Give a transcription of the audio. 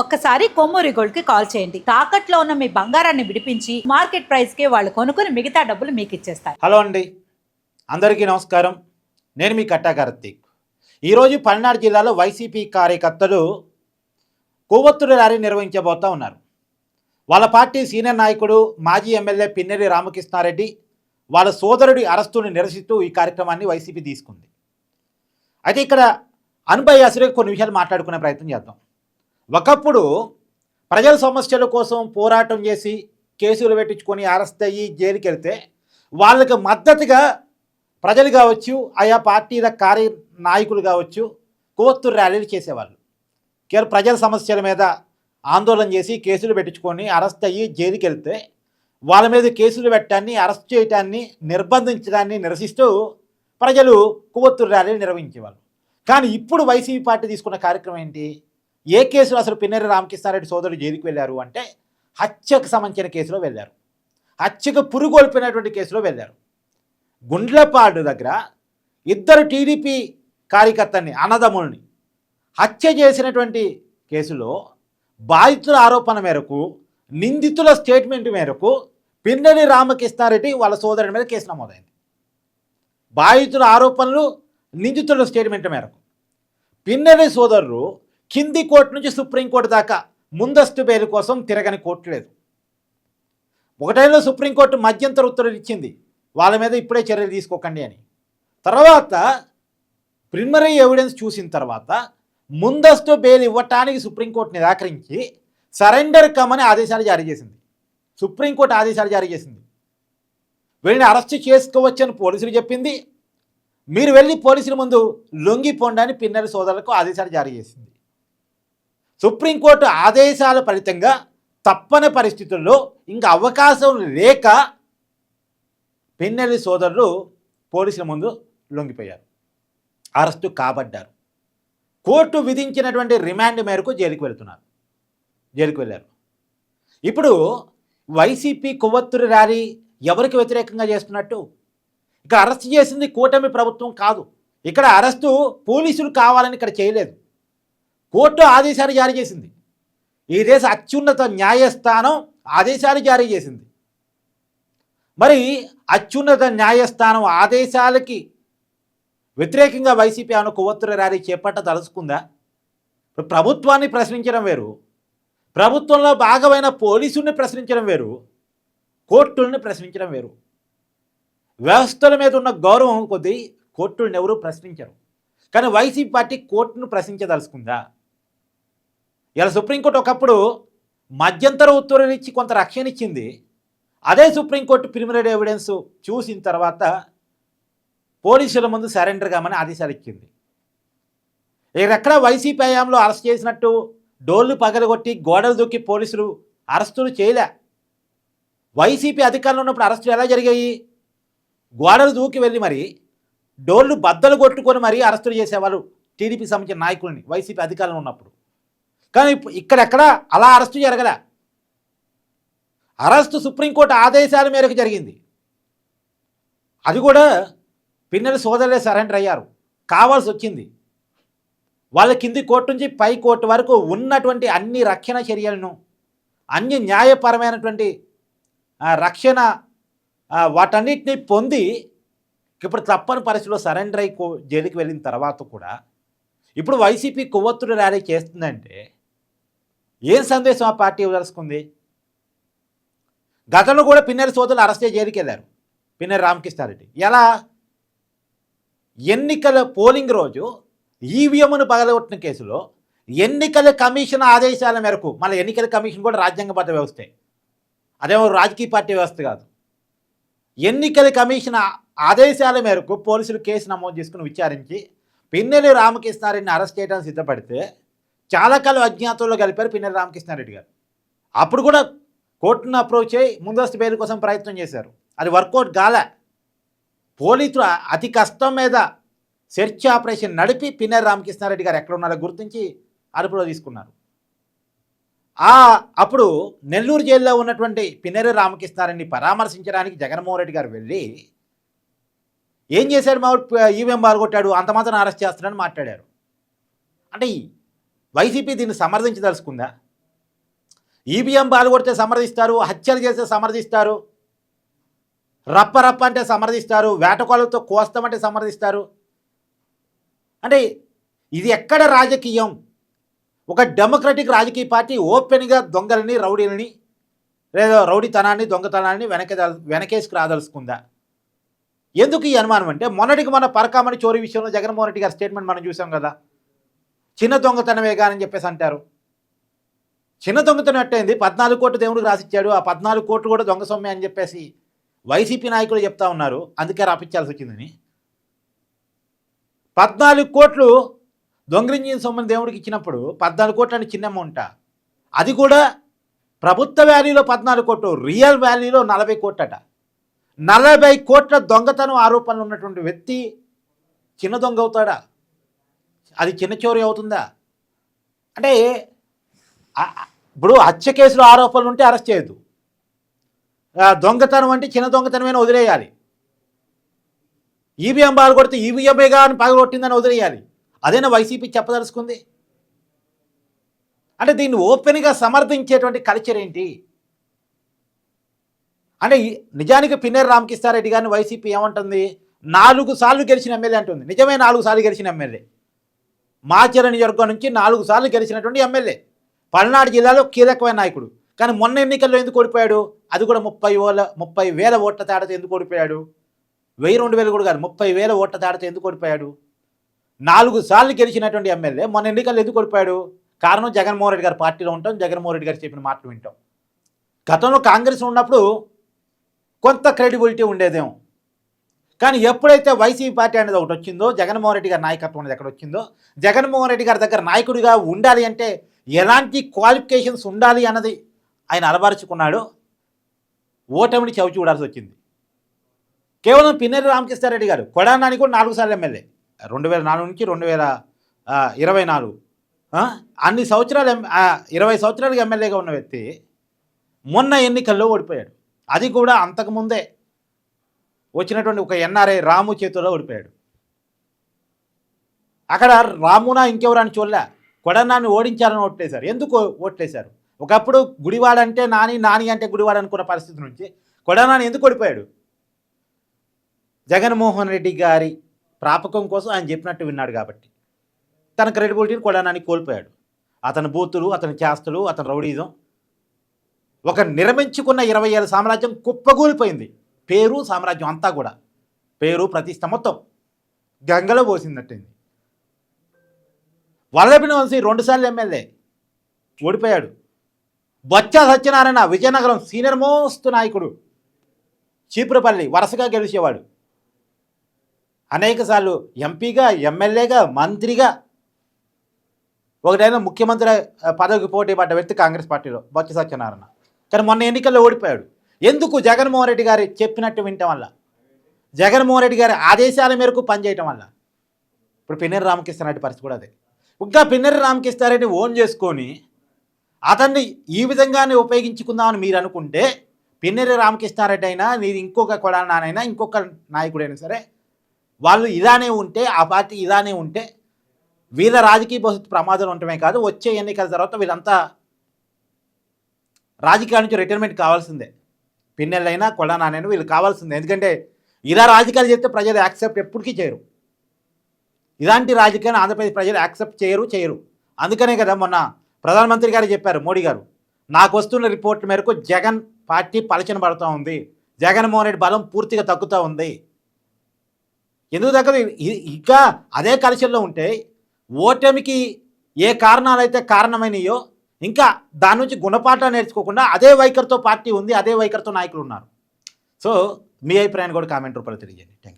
ఒక్కసారి కొమ్మూరి గోల్డ్కి కాల్ చేయండి. తాకట్లో ఉన్న మీ బంగారాన్ని విడిపించి మార్కెట్ ప్రైస్కి వాళ్ళు కొనుక్కుని మిగతా డబ్బులు మీకు ఇచ్చేస్తారు. హలో అండి. అందరికీ నమస్కారం. నేను మీ కట్టా కార్తీక్. ఈరోజు పల్నాడు జిల్లాలో వైసీపీ కార్యకర్తలు కొవ్వొత్తుడు ర్యాలీ నిర్వహించబోతా ఉన్నారు. వాళ్ళ పార్టీ సీనియర్ నాయకుడు మాజీ ఎమ్మెల్యే పిన్నెరి రామకృష్ణారెడ్డి వాళ్ళ సోదరుడి అరెస్టును నిరసిస్తూ ఈ కార్యక్రమాన్ని వైసీపీ తీసుకుంది. అయితే ఇక్కడ అనుభయాసుగా కొన్ని విషయాలు మాట్లాడుకునే ప్రయత్నం చేద్దాం. ఒకప్పుడు ప్రజల సమస్యల కోసం పోరాటం చేసి కేసులు పెట్టించుకొని అరెస్ట్ అయ్యి జైలుకి వెళ్తే వాళ్ళకి మద్దతుగా ప్రజలు కావచ్చు ఆయా పార్టీల కార్య నాయకులు కావచ్చు కోత్తు ర్యాలీలు చేసేవాళ్ళు. కేవలం ప్రజల సమస్యల మీద ఆందోళన చేసి కేసులు పెట్టించుకొని అరెస్ట్ అయ్యి జైలుకి వెళ్తే వాళ్ళ మీద కేసులు పెట్టడాన్ని అరెస్ట్ చేయటాన్ని నిర్బంధించడాన్ని నిరసిస్తూ ప్రజలు కొవ్వొత్తు ర్యాలీలు నిర్వహించేవాళ్ళు. కానీ ఇప్పుడు వైసీపీ పార్టీ తీసుకున్న కార్యక్రమం ఏంటి? ఏ కేసులో అసలు పిన్నెర రామకృష్ణారెడ్డి సోదరుడు జైలుకి వెళ్ళారు అంటే హత్యకు సంబంధించిన కేసులో వెళ్ళారు. హత్యకు పురుగొల్పినటువంటి కేసులో వెళ్ళారు. గుండ్లపాడు దగ్గర ఇద్దరు టీడీపీ కార్యకర్తని అన్నదమ్ముల్ని హత్య చేసినటువంటి కేసులో బాధితుల ఆరోపణ మేరకు నిందితుల స్టేట్మెంట్ మేరకు పిన్నెల్లి రామకృష్ణారెడ్డి వాళ్ళ సోదరుడి మీద కేసు నమోదైంది. బాధితుల ఆరోపణలు నిందితుల స్టేట్మెంట్ మేరకు. పిన్నెల్లి సోదరులు కింది కోర్టు నుంచి సుప్రీంకోర్టు దాకా ముందస్తు బెయిల్ కోసం తిరగని కోర్టు లేదు. ఒకటైనా సుప్రీంకోర్టు మధ్యంతర ఉత్తర్వులు ఇచ్చింది. వాళ్ళ మీద ఇప్పుడే చర్యలు తీసుకోకండి అని. తర్వాత ప్రిమరీ ఎవిడెన్స్ చూసిన తర్వాత ముందస్తు బెయిల్ ఇవ్వటానికి సుప్రీంకోర్టు నిరాకరించి సరెండర్ కమ్మని ఆదేశాలు జారీ చేసింది. సుప్రీంకోర్టు ఆదేశాలు జారీ చేసింది. వీళ్ళని అరెస్ట్ చేసుకోవచ్చని పోలీసులు చెప్పింది. మీరు వెళ్ళి పోలీసుల ముందు లొంగిపోండి అని పిన్నెల సోదరులకు ఆదేశాలు జారీ చేసింది. సుప్రీంకోర్టు ఆదేశాల ఫలితంగా తప్పని పరిస్థితుల్లో ఇంకా అవకాశం లేక పెన్నెల్లి సోదరులు పోలీసుల ముందు లొంగిపోయారు. అరెస్టు కాబడ్డారు. కోర్టు విధించినటువంటి రిమాండ్ మేరకు జైలుకు వెళుతున్నారు. జైలుకు వెళ్ళారు. ఇప్పుడు వైసీపీ కొవ్వొత్తురి ర్యాలీ ఎవరికి వ్యతిరేకంగా చేస్తున్నట్టు? ఇక అరెస్ట్ చేసింది కూటమి ప్రభుత్వం కాదు. ఇక్కడ అరెస్టు పోలీసులు కావాలని ఇక్కడ చేయలేదు. కోర్టు ఆదేశాలు జారీ చేసింది. ఈ దేశ అత్యున్నత న్యాయస్థానం ఆదేశాలు జారీ చేసింది. మరి అత్యున్నత న్యాయస్థానం ఆదేశాలకి వ్యతిరేకంగా వైసీపీ ఆమె కొవ్వొత్తుల ర్యాలీ చేపట్ట తలుచుకుందా? ప్రభుత్వాన్ని ప్రశ్నించడం వేరు. ప్రభుత్వంలో భాగమైన పోలీసుల్ని ప్రశ్నించడం వేరు. కోర్టుల్ని ప్రశ్నించడం వేరు. వ్యవస్థల మీద ఉన్న గౌరవం కొద్దీ కోర్టులను ఎవరూ ప్రశ్నించరు. కానీ వైసీపీ పార్టీ కోర్టును ప్రశ్నించదలుచుకుందా? ఇలా సుప్రీంకోర్టు ఒకప్పుడు మధ్యంతర ఉత్తర్వులు ఇచ్చి కొంత రక్షణ ఇచ్చింది అదే సుప్రీంకోర్టు ప్రిమినరీ ఎవిడెన్స్ చూసిన తర్వాత పోలీసుల ముందు సరెండర్ కామని ఆదేశాలు ఇచ్చింది. ఎక్కడ వైసీపీ హయాంలో అరెస్ట్ చేసినట్టు డోళ్ళు పగలగొట్టి గోడలు దూకి పోలీసులు అరెస్టులు చేయలే. వైసీపీ అధికారంలో ఉన్నప్పుడు అరెస్టులు ఎలా జరిగాయి? గోడలు దూకి వెళ్ళి మరి డోళ్ళు బద్దలు కొట్టుకొని మరీ అరెస్టులు చేసేవాళ్ళు టీడీపీ సంబంధించిన నాయకుల్ని వైసీపీ అధికారంలో ఉన్నప్పుడు. కానీ ఇక్కడెక్కడ? అలా అరెస్టు జరగలే. అరెస్టు సుప్రీంకోర్టు ఆదేశాల మేరకు జరిగింది. అది కూడా పిన్నెల సోదరులే సరెండర్ అయ్యారు. కావాల్సి వచ్చింది వాళ్ళ కింది కోర్టు నుంచి పై కోర్టు వరకు ఉన్నటువంటి అన్ని రక్షణ చర్యలను అన్ని న్యాయపరమైనటువంటి రక్షణ వాటన్నిటిని పొంది ఇప్పుడు తప్పని పరిస్థితిలో సరెండర్ అయి జైలుకి వెళ్ళిన తర్వాత కూడా ఇప్పుడు వైసీపీ కొవ్వొత్తుడు ర్యాలీ చేస్తుందంటే ఏం సందేశం ఆ పార్టీ ఇవ్వదలుచుకుంది గతంలో కూడా పిన్నెర సోదరులు అరెస్ట్ చేసి జైలుకి పిన్నెర రామకృష్ణారెడ్డి. ఎలా? ఎన్నికల పోలింగ్ రోజు ఈవీఎంను పగలగొట్టిన కేసులో ఎన్నికల కమిషన్ ఆదేశాల మేరకు మళ్ళీ ఎన్నికల కమిషన్ కూడా రాజ్యాంగబద్ధ వ్యవస్థే. అదేమో రాజకీయ పార్టీ వ్యవస్థ కాదు. ఎన్నికల కమిషన్ ఆదేశాల మేరకు పోలీసులు కేసు నమోదు చేసుకుని విచారించి పిన్నెల్లి రామకృష్ణారెడ్డిని అరెస్ట్ చేయడానికి సిద్ధపడితే చాలా కాలం అజ్ఞాతంలో కలిపారు పిన్నెల్లి రామకృష్ణారెడ్డి గారు. అప్పుడు కూడా కోర్టును అప్రోచ్ అయ్యి ముందస్తు బెయిల్ కోసం ప్రయత్నం చేశారు. అది వర్కౌట్ గాలే. పోలీసులు అతి కష్టం మీద సెర్చ్ ఆపరేషన్ నడిపి పిన్నెల్లి రామకృష్ణారెడ్డి గారు ఎక్కడ ఉన్నారో గుర్తించి అదుపులో తీసుకున్నారు. ఆ అప్పుడు నెల్లూరు జైల్లో ఉన్నటువంటి పిన్నరే రామకృష్ణారెడ్డిని పరామర్శించడానికి జగన్మోహన్ రెడ్డి గారు వెళ్ళి ఏం చేశాడు మా ఈవీఎం బాగొట్టాడు అంత మాత్రం అరెస్ట్ చేస్తున్నాడని మాట్లాడారు. అంటే వైసీపీ దీన్ని సమర్థించదలుచుకుందా? ఈవీఎం బాలుగొడితే సమర్థిస్తారు హత్యలు చేస్తే సమర్థిస్తారు రప్ప రప్ప అంటే సమర్థిస్తారు వేటకోళ్ళతో కోస్తామంటే సమర్థిస్తారు. అంటే ఇది ఎక్కడ రాజకీయం? ఒక డెమోక్రటిక్ రాజకీయ పార్టీ ఓపెన్గా దొంగలని రౌడీలని లేదా రౌడీతనాన్ని దొంగతనాన్ని వెనక వెనకేసుకు రాదలుచుకుందా? ఎందుకు ఈ అనుమానం అంటే మొన్నటికి మన పరకామణి చోరీ విషయంలో జగన్మోహన్ రెడ్డి గారి స్టేట్మెంట్ మనం చూసాం కదా. చిన్న దొంగతనమే కానని చెప్పేసి అంటారు. చిన్న దొంగతనం అట్టయింది పద్నాలుగు కోట్లు దేవుడికి రాసిచ్చాడు. ఆ పద్నాలుగు కోట్లు కూడా దొంగ సొమ్మే అని చెప్పేసి వైసీపీ నాయకులు చెప్తా ఉన్నారు. అందుకే రాపించాల్సి వచ్చిందని. పద్నాలుగు కోట్లు దొంగలించిన సొమ్మని దేవుడికి ఇచ్చినప్పుడు పద్నాలుగు కోట్లు అంటే చిన్న అమౌంట? అది కూడా ప్రభుత్వ వ్యాల్యూలో పద్నాలుగు కోట్లు రియల్ వ్యాల్యూలో నలభై కోట్లట. నలభై కోట్ల దొంగతనం ఆరోపణలు ఉన్నటువంటి వ్యక్తి చిన్న దొంగ అవుతాడా? అది చిన్న చోరీ అవుతుందా? అంటే ఇప్పుడు హత్య కేసులో ఆరోపణలు ఉంటే అరెస్ట్ చేయొద్దు. దొంగతనం అంటే చిన్న దొంగతనమైన వదిలేయాలి. ఈవీఎం బాగా కొడితే ఈవీఎంఏగా అని పగలగొట్టిందని వదిలేయాలి. అదేనా వైసీపీ చెప్పదలుచుకుంది? అంటే దీన్ని ఓపెన్గా సమర్థించేటువంటి కల్చర్ ఏంటి? అంటే నిజానికి పిన్నేరు రామకృష్ణారెడ్డి గారిని వైసీపీ ఏమంటుంది? నాలుగు సార్లు గెలిచిన ఎమ్మెల్యే అంటుంది. నిజమే నాలుగు సార్లు గెలిచిన ఎమ్మెల్యే. మాచర నియోజకవర్గం నుంచి నాలుగు సార్లు గెలిచినటువంటి ఎమ్మెల్యే. పల్నాడు జిల్లాలో కీలకమైన నాయకుడు. కానీ మొన్న ఎన్నికల్లో ఎందుకు ఓడిపోయాడు? అది కూడా ముప్పై ఓల ముప్పై వేల ఓట్ల తేడాతో ఎందుకు ఓడిపోయాడు? వెయ్యి రెండు వేలు కూడా కాదు ముప్పై వేల ఓట్ల తేడాతో ఎందుకు ఓడిపోయాడు? నాలుగు సార్లు గెలిచినటువంటి ఎమ్మెల్యే మొన్న ఎన్నికల్లో ఎందుకు ఓడిపోయాడు? కారణం జగన్మోహన్ రెడ్డి గారి పార్టీలో ఉంటాం జగన్మోహన్ రెడ్డి గారు చెప్పిన మాటలు వింటాం గతంలో కాంగ్రెస్ ఉన్నప్పుడు కొంత క్రెడిబిలిటీ ఉండేదేమో. కానీ ఎప్పుడైతే వైసీపీ పార్టీ అనేది ఒకటి వచ్చిందో జగన్మోహన్ రెడ్డి గారి నాయకత్వం అనేది ఎక్కడ వచ్చిందో జగన్మోహన్ రెడ్డి గారి దగ్గర నాయకుడిగా ఉండాలి అంటే ఎలాంటి క్వాలిఫికేషన్స్ ఉండాలి అన్నది ఆయన అలవరుచుకున్నాడు. ఓటమిని చవి చూడాల్సి వచ్చింది. కేవలం పిన్నెరి రామకృష్ణారెడ్డి గారు కొడానాని కూడా నాలుగు సార్లు ఎమ్మెల్యే. రెండు వేల నాలుగు నుంచి రెండు వేల ఇరవై నాలుగు. అన్ని సంవత్సరాలు ఇరవై సంవత్సరాలుగా ఎమ్మెల్యేగా ఉన్న వ్యక్తి మొన్న ఎన్నికల్లో ఓడిపోయాడు. అది కూడా అంతకుముందే వచ్చినటువంటి ఒక ఎన్ఆర్ఐ రాము చేతిలో ఓడిపోయాడు. అక్కడ రామునా ఇంకెవరని చూడలే. కొడన్నాన్ని ఓడించాలని ఓట్లేశారు. ఎందుకు ఓట్లేశారు? ఒకప్పుడు గుడివాడ అంటే నాని నాని అంటే గుడివాడ అనుకున్న పరిస్థితి నుంచి కొడనాని ఎందుకు ఓడిపోయాడు? జగన్మోహన్ రెడ్డి గారి ప్రాపకం కోసం ఆయన చెప్పినట్టు విన్నాడు కాబట్టి. తన క్రెడిబిలిటీని కొడనాని కోల్పోయాడు. అతని బూతులు అతని చేస్తలు అతని రౌడీజం ఒక నిర్మించుకున్న ఇరవై ఏళ్ళ సామ్రాజ్యం కుప్పగూలిపోయింది పేరు సామ్రాజ్యం అంతా కూడా. పేరు ప్రతిష్ట మొత్తం. గంగలో పోసిందట్టింది వల్లభిని వంశీ రెండుసార్లు ఎమ్మెల్యే. ఓడిపోయాడు. బొత్స సత్యనారాయణ విజయనగరం సీనియర్ మోస్ట్ నాయకుడు. చీపురపల్లి వరుసగా గెలిచేవాడు. అనేకసార్లు ఎంపీగా ఎమ్మెల్యేగా మంత్రిగా. ఒకటైనా ముఖ్యమంత్రి పదవికి పోటీ పడ్డ వ్యక్తి కాంగ్రెస్ పార్టీలో బొత్స సత్యనారాయణ. కానీ మొన్న ఎన్నికల్లో ఓడిపోయాడు. ఎందుకు జగన్మోహన్ రెడ్డి గారు చెప్పినట్టు వినటం వల్ల? జగన్మోహన్ రెడ్డి గారి ఆదేశాల మేరకు పనిచేయటం వల్ల? ఇప్పుడు పిన్నెరి రామకృష్ణారెడ్డి పరిస్థితి కూడా అదే. ఇంకా పిన్నెరి రామకృష్ణారెడ్డి ఓన్ చేసుకొని అతన్ని ఈ విధంగానే ఉపయోగించుకుందామని మీరు అనుకుంటే పిన్నెరి రామకృష్ణారెడ్డి అయినా మీరు ఇంకొక కొడాలనైనా ఇంకొక నాయకుడైనా సరే వాళ్ళు ఇలానే ఉంటే ఆ పార్టీ ఇలానే ఉంటే వీళ్ళ రాజకీయ భవిష్యత్తు ప్రమాదం ఉండటమే కాదు వచ్చే ఎన్నికల తర్వాత వీళ్ళంతా రాజకీయాల నుంచి రిటైర్మెంట్ కావాల్సిందే. పిన్నెళ్ళైనా కొడానైనా వీళ్ళు కావాల్సింది. ఎందుకంటే ఇలా రాజకీయాలు చేస్తే ప్రజలు యాక్సెప్ట్ ఎప్పటికీ చేయరు. ఇలాంటి రాజకీయాన్ని ఆంధ్రప్రదేశ్ ప్రజలు యాక్సెప్ట్ చేయరు చేయరు. అందుకనే కదా మొన్న ప్రధానమంత్రి గారు చెప్పారు మోడీ గారు నాకు వస్తున్న రిపోర్ట్ మేరకు జగన్ పార్టీ పలచన పడుతూ ఉంది. జగన్మోహన్ రెడ్డి బలం పూర్తిగా తగ్గుతూ ఉంది. ఎందుకు తగ్గదు? ఇంకా అదే కల్చర్లో ఉంటే ఓటమికి ఏ కారణాలైతే కారణమైనయో ఇంకా దాని నుంచి గుణపాఠాలు నేర్చుకోకుండా అదే వైఖరితో పార్టీ ఉంది అదే వైఖరితో నాయకులు ఉన్నారు. సో మీ అభిప్రాయాన్ని కూడా కామెంట్ రూపంలో తెలియజేయండి. Thank you